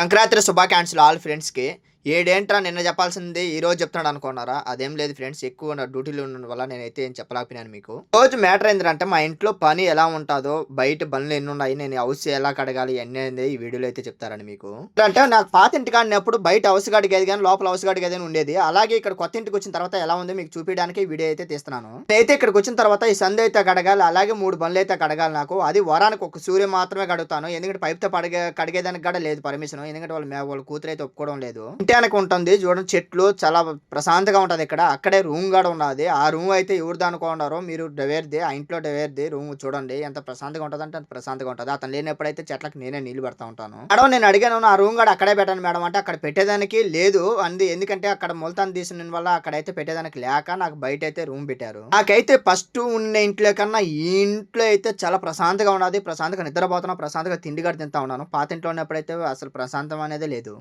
సంక్రాంతి శుభాకాంక్షలు ఆల్ ఫ్రెండ్స్కి. ఏడేంట్రా నిన్న చెప్పాల్సింది? ఈ రోజు చెప్తున్నాడు అనుకున్నారా? అదేం లేదు ఫ్రెండ్స్ ఎక్కువ నా డ్యూటీలో ఉండడం వల్ల నేనైతే ఏం చెప్పలేకపోయినాను మీకు. రోజు మ్యాటర్ ఏంటంటే మా ఇంట్లో పని ఎలా ఉంటుందో బయట పనులు ఎన్ని ఉన్నాయి నేను హౌస్ ఎలా కడగాలి ఎన్ని అనేది ఈ వీడియోలో అయితే చెప్తారని మీకు. అంటే నాకు పాత ఇంటికి ఆడినప్పుడు బయట హౌస్ కడిగేది కానీ లోపల హౌస్ కడిగేది అని ఉండేది. అలాగే ఇక్కడ కొత్త ఇంటికి వచ్చిన తర్వాత ఎలా ఉంది మీకు చూపించడానికి వీడియో అయితే తీస్తున్నాను. నేనైతే ఇక్కడికి వచ్చిన తర్వాత ఈ సందు అయితే కడగాలి అలాగే మూడు బండ్లు అయితే కడగాలి నాకు. అది వారానికి ఒక సూర్య మాత్రమే కడుగుతాను. ఎందుకంటే పైప్తో పడగే కడిగేదానికి కూడా లేదు పర్మిషన్. ఎందుకంటే వాళ్ళ మేము వాళ్ళ కూతురు అయితే ఒప్పుకోవడం లేదు. ఇంటానికి ఉంటుంది. చూడండి చెట్లు చాలా ప్రశాంతంగా ఉంటుంది ఇక్కడ. అక్కడే రూమ్ కూడా ఉన్నది ఆ రూమ్ అయితే ఎవరిది అనుకున్నారో మీరు డవేర్ది ఆ ఇంట్లో డవేర్ది రూమ్ చూడండి. ఎంత ప్రశాంతంగా ఉంటుంది అంటే అంత ప్రశాంతంగా ఉంటుంది. అతను లేనప్పుడైతే చెట్లకు నేనే నీళ్ళు పెడతా ఉంటాను. మేడం నేను అడిగాను ఆ రూమ్ కూడా అక్కడే పెట్టాను మేడం. అంటే అక్కడ పెట్టేదానికి లేదు. అంది. ఎందుకంటే అక్కడ మొలతాన్ని తీసిన వల్ల అక్కడైతే పెట్టేదానికి లేక నాకు బయట అయితే రూమ్ పెట్టారు. నాకైతే ఫస్ట్ ఉన్న ఇంట్లో కన్నా ఈ ఇంట్లో అయితే చాలా ప్రశాంతంగా ఉన్నది ప్రశాంతంగా నిద్రపోతున్నా ప్రశాంతంగా తిండి కూడా తింటా ఉన్నాను. పాత ఇంట్లో ఉన్నప్పుడైతే అసలు ప్రశాంతం అనేది లేదు.